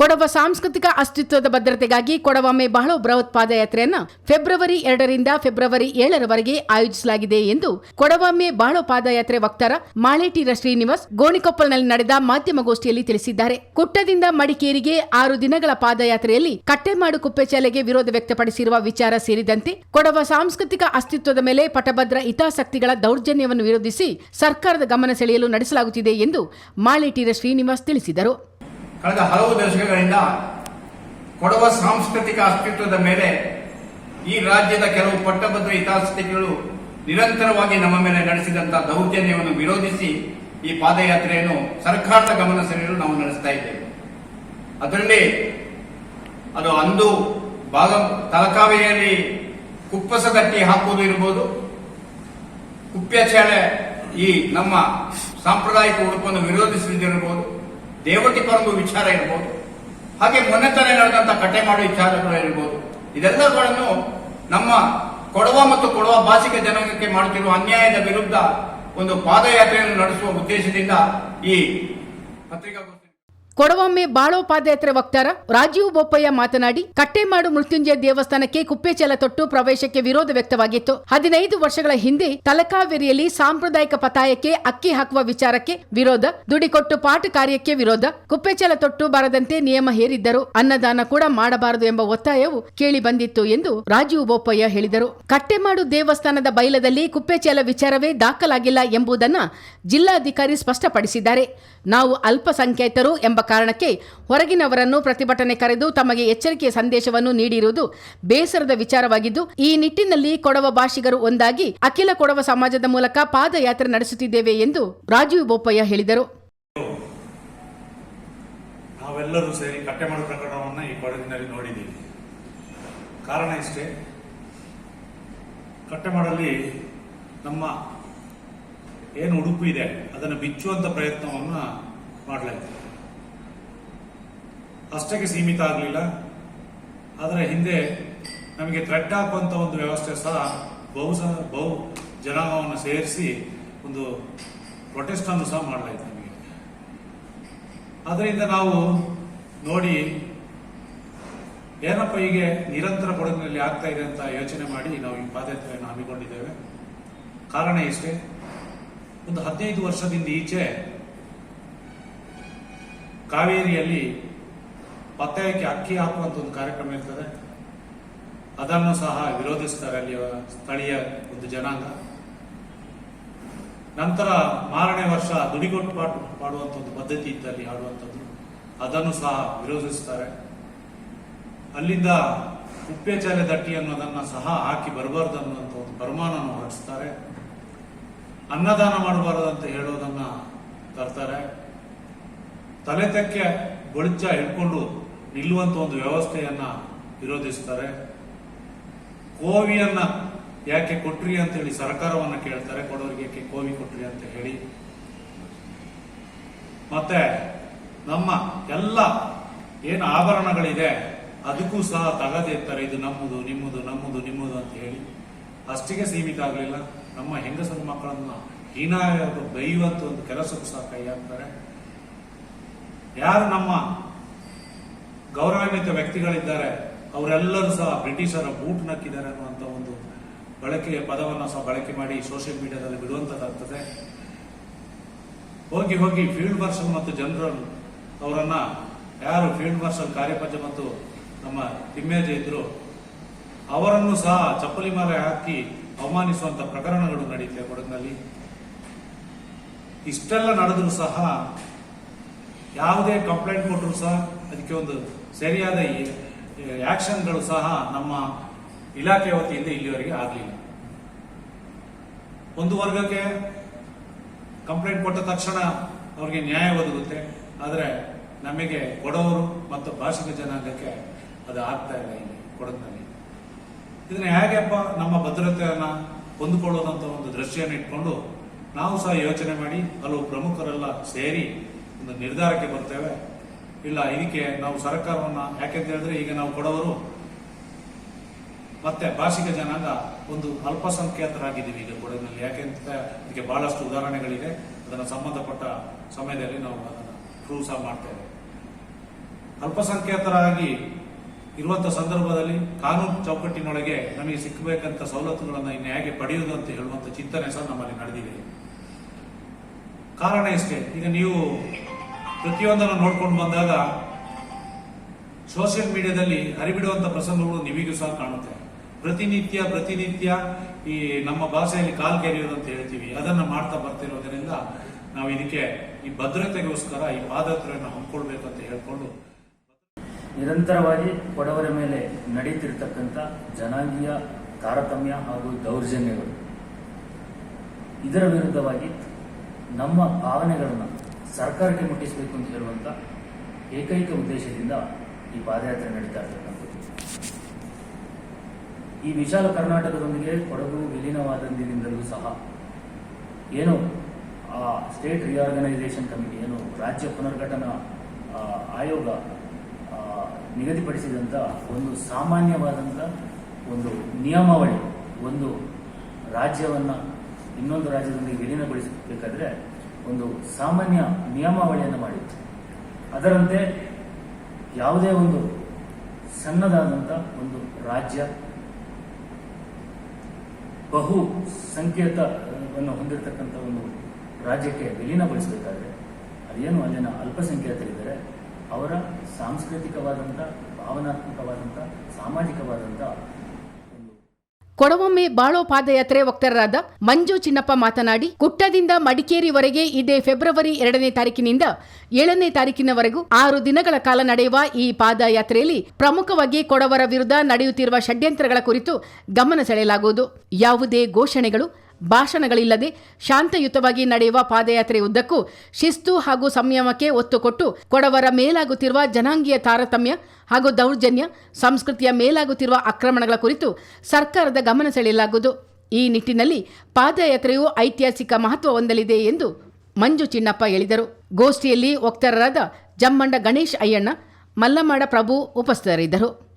ಕೊಡವ ಸಾಂಸ್ಕೃತಿಕ ಅಸ್ತಿತ್ವದ ಭದ್ರತೆಗಾಗಿ ಕೊಡವಮ್ಮೆ ಬಹಳ ಬೃಹತ್ ಯಾತ್ರೆಯನ್ನು ಫೆಬ್ರವರಿ ಎರಡರಿಂದ ಫೆಬ್ರವರಿ ಏಳರವರೆಗೆ ಆಯೋಜಿಸಲಾಗಿದೆ ಎಂದು ಕೊಡವಮ್ಮೆ ಬಹಳ ಪಾದಯಾತ್ರೆ ವಕ್ತಾರ ಮಾಳೇಟಿರ ಶ್ರೀನಿವಾಸ್ ಗೋಣಿಕೊಪ್ಪಲ್ನಲ್ಲಿ ನಡೆದ ಮಾಧ್ಯಮಗೋಷ್ಠಿಯಲ್ಲಿ ತಿಳಿಸಿದ್ದಾರೆ. ಕುಟ್ಟದಿಂದ ಮಡಿಕೇರಿಗೆ ಆರು ದಿನಗಳ ಪಾದಯಾತ್ರೆಯಲ್ಲಿ ಕಟ್ಟೆಮಾಡು ಕುಪ್ಪೆಚಾಲೆಗೆ ವಿರೋಧ ವ್ಯಕ್ತಪಡಿಸಿರುವ ವಿಚಾರ ಸೇರಿದಂತೆ ಕೊಡವ ಸಾಂಸ್ಕೃತಿಕ ಅಸ್ತಿತ್ವದ ಮೇಲೆ ಪಟಭದ್ರ ಹಿತಾಸಕ್ತಿಗಳ ದೌರ್ಜನ್ಯವನ್ನು ವಿರೋಧಿಸಿ ಸರ್ಕಾರದ ಗಮನ ಸೆಳೆಯಲು ನಡೆಸಲಾಗುತ್ತಿದೆ ಎಂದು ಮಾಳೇಟಿರ ಶ್ರೀನಿವಾಸ್ ತಿಳಿಸಿದರು. ಕಳೆದ ಹಲವು ದಶಕಗಳಿಂದ ಕೊಡವ ಸಾಂಸ್ಕೃತಿಕ ಅಸ್ತಿತ್ವದ ಮೇಲೆ ಈ ರಾಜ್ಯದ ಕೆಲವು ಪಟ್ಟಭದ್ರ ಹಿತಾಸಕ್ತಿಗಳು ನಿರಂತರವಾಗಿ ನಮ್ಮ ಮೇಲೆ ನಡೆಸಿದಂತಹ ದೌರ್ಜನ್ಯವನ್ನು ವಿರೋಧಿಸಿ ಈ ಪಾದಯಾತ್ರೆಯನ್ನು ಸರ್ಕಾರದ ಗಮನ ಸೆಳೆಯಲು ನಾವು ನಡೆಸ್ತಾ ಇದ್ದೇವೆ. ಅದರಲ್ಲಿ ಅದು ಅಂದು ಭಾಗ, ತಲಕಾವೇರಿಯಲ್ಲಿ ಕುಪ್ಪಸ ಕಟ್ಟಿ ಹಾಕುವುದು ಇರ್ಬೋದು. ಕುಪ್ಯಚಾಳೆ ಈ ನಮ್ಮ ಸಾಂಪ್ರದಾಯಿಕ ಉಡುಪನ್ನು ವಿರೋಧಿಸುವುದಿರಬಹುದು ದೇವಟಿ ಪರಂಬು ವಿಚಾರ ಇರ್ಬೋದು, ಹಾಗೆ ಮೊನ್ನೆ ತಾನೇ ನಡೆದಂತ ಕಟ್ಟೆ ಮಾಡುವ ವಿಚಾರಗಳು ಇರ್ಬೋದು. ಇದೆಲ್ಲಗಳನ್ನು ನಮ್ಮ ಕೊಡವ ಮತ್ತು ಕೊಡವ ಭಾಷಿಕ ಜನಾಂಗಕ್ಕೆ ಮಾಡುತ್ತಿರುವ ಅನ್ಯಾಯದ ವಿರುದ್ಧ ಒಂದು ಪಾದಯಾತ್ರೆಯನ್ನು ನಡೆಸುವ ಉದ್ದೇಶದಿಂದ ಈ ಪತ್ರಿಕಾಗೋಷ್ಠಿ ಕೊಡವೊಮ್ಮೆ ಬಾಳೋ ಪಾದಯಾತ್ರೆ ವಕ್ತಾರ ರಾಜೀವ್ ಬೋಪಯ್ಯ ಮಾತನಾಡಿ, ಕಟ್ಟೆಮಾಡು ಮೃತ್ಯುಂಜಯ ದೇವಸ್ಥಾನಕ್ಕೆ ಕುಪ್ಪೆಚೆಲ ತೊಟ್ಟು ಪ್ರವೇಶಕ್ಕೆ ವಿರೋಧ ವ್ಯಕ್ತವಾಗಿತ್ತು. ಹದಿನೈದು ವರ್ಷಗಳ ಹಿಂದೆ ತಲಕಾವೇರಿಯಲ್ಲಿ ಸಾಂಪ್ರದಾಯಿಕ ಪತಾಯಕ್ಕೆ ಅಕ್ಕಿ ಹಾಕುವ ವಿಚಾರಕ್ಕೆ ವಿರೋಧ, ದುಡಿಕೊಟ್ಟು ಪಾಠ ಕಾರ್ಯಕ್ಕೆ ವಿರೋಧ, ಕುಪ್ಪೆಚಲ ತೊಟ್ಟು ಬಾರದಂತೆ ನಿಯಮ ಹೇರಿದ್ದರು ಅನ್ನದಾನ ಕೂಡ ಮಾಡಬಾರದು ಎಂಬ ಒತ್ತಾಯವು ಕೇಳಿ ಬಂದಿತ್ತು ಎಂದು ರಾಜೀವ್ ಬೋಪಯ್ಯ ಹೇಳಿದರು. ಕಟ್ಟೆಮಾಡು ದೇವಸ್ಥಾನದ ಬೈಲದಲ್ಲಿ ಕುಪ್ಪೆಚಲ ವಿಚಾರವೇ ದಾಖಲಾಗಿಲ್ಲ ಎಂಬುದನ್ನ ಜಿಲ್ಲಾಧಿಕಾರಿ ಸ್ಪಷ್ಟಪಡಿಸಿದ್ದಾರೆ. ನಾವು ಅಲ್ಪಸಂಖ್ಯಾತರು ಎಂಬ ಕಾರಣಕ್ಕೆ ಹೊರಗಿನವರನ್ನು ಪ್ರತಿಭಟನೆ ಕರೆದು ತಮಗೆ ಎಚ್ಚರಿಕೆಯ ಸಂದೇಶವನ್ನು ನೀಡಿರುವುದು ಬೇಸರದ ವಿಚಾರವಾಗಿದ್ದು, ಈ ನಿಟ್ಟಿನಲ್ಲಿ ಕೊಡವ ಭಾಷಿಗರು ಒಂದಾಗಿ ಅಖಿಲ ಕೊಡವ ಸಮಾಜದ ಮೂಲಕ ಪಾದಯಾತ್ರೆ ನಡೆಸುತ್ತಿದ್ದೇವೆ ಎಂದು ರಾಜೀವ್ ಬೋಪಯ್ಯ ಹೇಳಿದರು. ನಾವೆಲ್ಲರೂ ಸೇರಿ ಕಟ್ಟೆಮಾಡು ಪ್ರಕರಣವನ್ನು ಈ ಕೊಡಗಿನಲ್ಲಿ ನೋಡಿದ್ದೀವಿ. ಕಾರಣ ಇಷ್ಟೇ. ಕಟ್ಟೆಮಾಡಲ್ಲಿ ನಮ್ಮ ಏನು ಉಡುಪು ಇದೆ, ಅದನ್ನು ಬಿಚ್ಚುವಂತ ಪ್ರಯತ್ನವನ್ನು ಮಾಡಲಾಯಿತು. ಅಷ್ಟಕ್ಕೆ ಸೀಮಿತ ಆಗಲಿಲ್ಲ. ಆದರೆ ಹಿಂದೆ ನಮಗೆ ಥ್ರೆಡ್ ಹಾಕುವಂತ ಒಂದು ವ್ಯವಸ್ಥೆ ಸಹ ಬಹು ಸಹ, ಬಹು ಜನಾಂಗವನ್ನು ಸೇರಿಸಿ ಒಂದು ಪ್ರೊಟೆಸ್ಟ್ ಅನ್ನು ಸಹ ಮಾಡಲಾಯಿತು ನಮಗೆ. ಅದರಿಂದ ನಾವು ನೋಡಿ ಏನಪ್ಪ ಹೀಗೆ ನಿರಂತರ ಕೊಡಗಿನಲ್ಲಿ ಆಗ್ತಾ ಇದೆ ಅಂತ ಯೋಚನೆ ಮಾಡಿ ನಾವು ಈ ಪಾದಯಾತ್ರೆಯನ್ನು ಹಮ್ಮಿಕೊಂಡಿದ್ದೇವೆ. ಕಾರಣ ಇಷ್ಟೇ. ಒಂದು ಹದಿನೈದು ವರ್ಷದಿಂದ ಈಚೆ ಕಾವೇರಿಯಲ್ಲಿ ಪತ್ತಾಯಕ್ಕೆ ಅಕ್ಕಿ ಹಾಕುವಂತ ಒಂದು ಕಾರ್ಯಕ್ರಮ ಇರ್ತದೆ. ಅದನ್ನು ಸಹ ವಿರೋಧಿಸ್ತಾರೆ ಅಲ್ಲಿಯ ಸ್ಥಳೀಯ ಒಂದು ಜನಾಂಗ. ನಂತರ ಮಾರನೇ ವರ್ಷ ದುಡಿಗೊಟ್ಟು ಪಾಡು ಒಂದು ಪದ್ಧತಿ ಇದ್ದಲ್ಲಿ ಆಡುವಂಥದ್ದು ಅದನ್ನು ಸಹ ವಿರೋಧಿಸ್ತಾರೆ. ಅಲ್ಲಿಂದ ಕುಪ್ಪೆಚಾಲೆ ದಟ್ಟಿ ಅನ್ನೋದನ್ನ ಸಹ ಹಾಕಿ ಬರಬಾರ್ದು ಅನ್ನುವಂಥ ಒಂದು ಫರ್ಮಾನನ್ನು ಹೊರಡಿಸ್ತಾರೆ. ಅನ್ನದಾನ ಮಾಡಬಾರದು ಅಂತ ಹೇಳೋದನ್ನ ತರ್ತಾರೆ. ತಲೆ ತಕ್ಕೆ ಗೊಳಿಚ ಹಿಡ್ಕೊಂಡು ನಿಲ್ಲುವಂತ ಒಂದು ವ್ಯವಸ್ಥೆಯನ್ನ ವಿರೋಧಿಸ್ತಾರೆ. ಕೋವಿಯನ್ನ ಯಾಕೆ ಕೊಟ್ರಿ ಅಂತ ಹೇಳಿ ಸರ್ಕಾರವನ್ನ ಕೇಳ್ತಾರೆ. ಕೊಡೋರಿಗೆ ಯಾಕೆ ಕೋವಿ ಕೊಟ್ರಿ ಅಂತ ಹೇಳಿ. ಮತ್ತೆ ನಮ್ಮ ಎಲ್ಲ ಏನು ಆಭರಣಗಳಿದೆ ಅದಕ್ಕೂ ಸಹ ತಗದಿರ್ತಾರೆ. ಇದು ನಮ್ಮದು, ನಿಮ್ಮದು ನಮ್ಮದು, ನಿಮ್ಮದು ಅಂತ ಹೇಳಿ. ಅಷ್ಟಿಗೆ ಸೀಮಿತ ಆಗಲಿಲ್ಲ. ನಮ್ಮ ಹೆಂಗಸರ ಮಕ್ಕಳನ್ನ ಹೀನಾಯ ಬೈಯುವಂಥ ಒಂದು ಕೆಲಸಕ್ಕೂ ಸಹ ಕೈ ಹಾಕ್ತಾರೆ. ಯಾರು ನಮ್ಮ ಗೌರವಾನ್ವಿತ ವ್ಯಕ್ತಿಗಳಿದ್ದಾರೆ, ಅವರೆಲ್ಲರೂ ಸಹ ಬ್ರಿಟಿಷರ ಬೂಟ್ ನಕ್ಕಿದ್ದಾರೆ ಅನ್ನುವಂಥ ಒಂದು ಬಳಕೆಯ ಪದವನ್ನು ಸಹ ಬಳಕೆ ಮಾಡಿ ಸೋಷಿಯಲ್ ಮೀಡಿಯಾದಲ್ಲಿ ಬಿಡುವಂತದ್ದಾಗ್ತದೆ. ಹೋಗಿ ಹೋಗಿ ಫೀಲ್ಡ್ ಮಾರ್ಷಲ್ ಮತ್ತು ಜನರಲ್ ಅವರನ್ನು ಯಾರು ಫೀಲ್ಡ್ ಮಾರ್ಷಲ್ ಕಾರ್ಯಪಜ ಮತ್ತು ನಮ್ಮ ತಿಮ್ಮೇಜ ಇದ್ರು ಅವರನ್ನು ಸಹ ಚಪ್ಪಲಿ ಮಾಲೆ ಹಾಕಿ ಅವಮಾನಿಸುವಂತಹ ಪ್ರಕರಣಗಳು ನಡೆಯುತ್ತೆ ಕೊಡಗಿನಲ್ಲಿ. ಇಷ್ಟೆಲ್ಲ ನಡೆದರೂ ಸಹ ಯಾವುದೇ ಕಂಪ್ಲೇಂಟ್ ಕೊಟ್ಟರು ಸಹ ಅದಕ್ಕೆ ಒಂದು ಸರಿಯಾದ ಆಕ್ಷನ್ಗಳು ಸಹ ನಮ್ಮ ಇಲಾಖೆ ವತಿಯಿಂದ ಇಲ್ಲಿವರೆಗೆ ಆಗಲಿಲ್ಲ. ಒಂದು ವರ್ಗಕ್ಕೆ ಕಂಪ್ಲೇಂಟ್ ಕೊಟ್ಟ ತಕ್ಷಣ ಅವರಿಗೆ ನ್ಯಾಯ ಒದಗುತ್ತೆ. ಆದರೆ ನಮಗೆ ಕೊಡೋರು ಮತ್ತು ಭಾಷಿಕ ಜನಾಂಗಕ್ಕೆ ಅದು ಆಗ್ತಾ ಇಲ್ಲ ಇಲ್ಲಿ ಕೊಡಗಿನಲ್ಲಿ. ಇದನ್ನ ಹೇಗೆಪ್ಪ ನಮ್ಮ ಭದ್ರತೆಯನ್ನ ಹೊಂದಿಕೊಳ್ಳೋದಂತ ಒಂದು ದೃಷ್ಟಿಯನ್ನು ಇಟ್ಕೊಂಡು ನಾವು ಸಹ ಯೋಚನೆ ಮಾಡಿ ಹಲವು ಪ್ರಮುಖರೆಲ್ಲ ಸೇರಿ ಒಂದು ನಿರ್ಧಾರಕ್ಕೆ ಬರ್ತೇವೆ. ಇಲ್ಲ, ಇದಕ್ಕೆ ನಾವು ಸರ್ಕಾರವನ್ನ ಯಾಕೆಂತ ಹೇಳಿದ್ರೆ ಈಗ ನಾವು ಕೊಡವರು ಮತ್ತೆ ಭಾಷಿಕ ಜನಾಂಗ ಒಂದು ಅಲ್ಪಸಂಖ್ಯಾತರಾಗಿದ್ದೀವಿ ಈಗ ಕೊಡಗಿನಲ್ಲಿ. ಯಾಕೆಂತ ಇದಕ್ಕೆ ಬಹಳಷ್ಟು ಉದಾಹರಣೆಗಳಿದೆ ಅದನ್ನು ಸಂಬಂಧಪಟ್ಟ ಸಮಯದಲ್ಲಿ ನಾವು ಅದನ್ನು ಪ್ರೂವ್ ಸಹ ಮಾಡ್ತೇವೆ. ಅಲ್ಪಸಂಖ್ಯಾತರಾಗಿ ಇರುವಂತ ಸಂದರ್ಭದಲ್ಲಿ ಕಾನೂನು ಚೌಕಟ್ಟಿನೊಳಗೆ ನಮಗೆ ಸಿಕ್ಕಬೇಕಂತ ಸವಲತ್ತುಗಳನ್ನು ಇನ್ನು ಹೇಗೆ ಪಡೆಯುವುದು ಅಂತ ಹೇಳುವಂತ ಚಿಂತನೆ ಸಹ ನಮ್ಮಲ್ಲಿ ನಡೆದಿದೆ. ಕಾರಣ ಇಷ್ಟೇ ಈಗ ನೀವು ಪ್ರತಿಯೊಂದನ್ನು ನೋಡ್ಕೊಂಡು ಬಂದಾಗ ಸೋಷಿಯಲ್ ಮೀಡಿಯಾದಲ್ಲಿ ಹರಿಬಿಡುವಂತ ಪ್ರಸಂಗಗಳು ನಿಮಗೂ ಸಹ ಕಾಣುತ್ತೆ. ಪ್ರತಿನಿತ್ಯ ಪ್ರತಿನಿತ್ಯ ಈ ನಮ್ಮ ಭಾಷೆಯಲ್ಲಿ ಕಾಲ್ ಕೆರೆಯೋದು ಅಂತ ಹೇಳ್ತೀವಿ. ಅದನ್ನ ಮಾಡ್ತಾ ಬರ್ತಿರೋದ್ರಿಂದ ನಾವು ಇದಕ್ಕೆ ಈ ಭದ್ರತೆಗೋಸ್ಕರ ಈ ಹಮ್ಮಿಕೊಳ್ಬೇಕು ಅಂತ ಹೇಳ್ಕೊಂಡು ನಿರಂತರವಾಗಿ ಬಡವರ ಮೇಲೆ ನಡೀತಿರ್ತಕ್ಕಂಥ ಜನಾಂಗೀಯ ತಾರತಮ್ಯ ಹಾಗೂ ದೌರ್ಜನ್ಯಗಳು. ಇದರ ವಿರುದ್ಧವಾಗಿ ನಮ್ಮ ಭಾವನೆಗಳನ್ನು ಸರ್ಕಾರಕ್ಕೆ ಮುಟ್ಟಿಸಬೇಕು ಅಂತ ಹೇಳುವಂಥ ಏಕೈಕ ಉದ್ದೇಶದಿಂದ ಈ ಪಾದಯಾತ್ರೆ ನಡೀತಾ ಇರ್ತಕ್ಕಂಥದ್ದು. ಈ ವಿಶಾಲ ಕರ್ನಾಟಕದೊಂದಿಗೆ ಕೊಡಗು ವಿಲೀನವಾದಂದಿನಿಂದಲೂ ಸಹ ಏನು, ಆ ಸ್ಟೇಟ್ ರಿಆರ್ಗನೈಸೇಷನ್ ಕಮಿಟಿ, ಏನು ರಾಜ್ಯ ಪುನರ್ಘಟನಾ ಆಯೋಗ ನಿಗದಿಪಡಿಸಿದಂಥ ಒಂದು ಸಾಮಾನ್ಯವಾದಂಥ ಒಂದು ನಿಯಮಾವಳಿ, ಒಂದು ರಾಜ್ಯವನ್ನು ಇನ್ನೊಂದು ರಾಜ್ಯದೊಂದಿಗೆ ವಿಲೀನಗೊಳಿಸಬೇಕಾದ್ರೆ ಒಂದು ಸಾಮಾನ್ಯ ನಿಯಮಾವಳಿಯನ್ನು ಮಾಡಿತ್ತು ಅದರಂತೆ ಯಾವುದೇ ಒಂದು ಸಣ್ಣದಾದಂಥ ಒಂದು ರಾಜ್ಯ ಬಹು ಸಂಕೇತವನ್ನು ಹೊಂದಿರತಕ್ಕಂಥ ಒಂದು ರಾಜ್ಯಕ್ಕೆ ವಿಲೀನಗೊಳಿಸಬೇಕಾದ್ರೆ, ಅದೇನು ಅಲ್ಲಿನ ಅಲ್ಪಸಂಖ್ಯಾತರಿದ್ದಾರೆ ಅವರ ಸಾಂಸ್ಕೃತಿಕವಾದಂಥ, ಭಾವನಾತ್ಮಕವಾದಂಥ, ಸಾಮಾಜಿಕವಾದಂಥ ಒಂದು ಕೊಡವೊಮ್ಮೆ ಬಾಳೋ ಪಾದಯಾತ್ರೆ ವಕ್ತಾರರಾದ ಮಂಜು ಚಿನ್ನಪ್ಪ ಮಾತನಾಡಿ ಕುಟ್ಟದಿಂದ ಮಡಿಕೇರಿವರೆಗೆ ಇದೇ ಫೆಬ್ರವರಿ ಎರಡನೇ ತಾರೀಕಿನಿಂದ ಏಳನೇ ತಾರೀಕಿನವರೆಗೂ ಆರು ದಿನಗಳ ಕಾಲ ನಡೆಯುವ ಈ ಪಾದಯಾತ್ರೆಯಲ್ಲಿ ಪ್ರಮುಖವಾಗಿ ಕೊಡವರ ವಿರುದ್ಧ ನಡೆಯುತ್ತಿರುವ ಷಡ್ಯಂತ್ರಗಳ ಕುರಿತು ಗಮನ ಸೆಳೆಯಲಾಗುವುದು. ಯಾವುದೇ ಘೋಷಣೆಗಳು ಭಾಷಣಗಳಿಲ್ಲದೆ ಶಾಂತಯುತವಾಗಿ ನಡೆಯುವ ಪಾದಯಾತ್ರೆ ಉದ್ದಕ್ಕೂ ಶಿಸ್ತು ಹಾಗೂ ಸಂಯಮಕ್ಕೆ ಒತ್ತು ಕೊಟ್ಟು ಕೊಡವರ ಮೇಲಾಗುತ್ತಿರುವ ಜನಾಂಗೀಯ ತಾರತಮ್ಯ ಹಾಗೂ ದೌರ್ಜನ್ಯ, ಸಂಸ್ಕೃತಿಯ ಮೇಲಾಗುತ್ತಿರುವ ಆಕ್ರಮಣಗಳ ಕುರಿತು ಸರ್ಕಾರದ ಗಮನ ಸೆಳೆಯಲಾಗುವುದು. ಈ ನಿಟ್ಟಿನಲ್ಲಿ ಪಾದಯಾತ್ರೆಯು ಐತಿಹಾಸಿಕ ಮಹತ್ವ ಹೊಂದಲಿದೆ ಎಂದು ಮಂಜು ಚಿನ್ನಪ್ಪ ಹೇಳಿದರು. ಗೋಷ್ಠಿಯಲ್ಲಿ ವಕ್ತಾರರಾದ ಜಮ್ಮಂಡ ಗಣೇಶ್ ಅಯ್ಯಣ್ಣ, ಮಲ್ಲಮಾಡ ಪ್ರಭು ಉಪಸ್ಥಿತರಿದ್ದರು.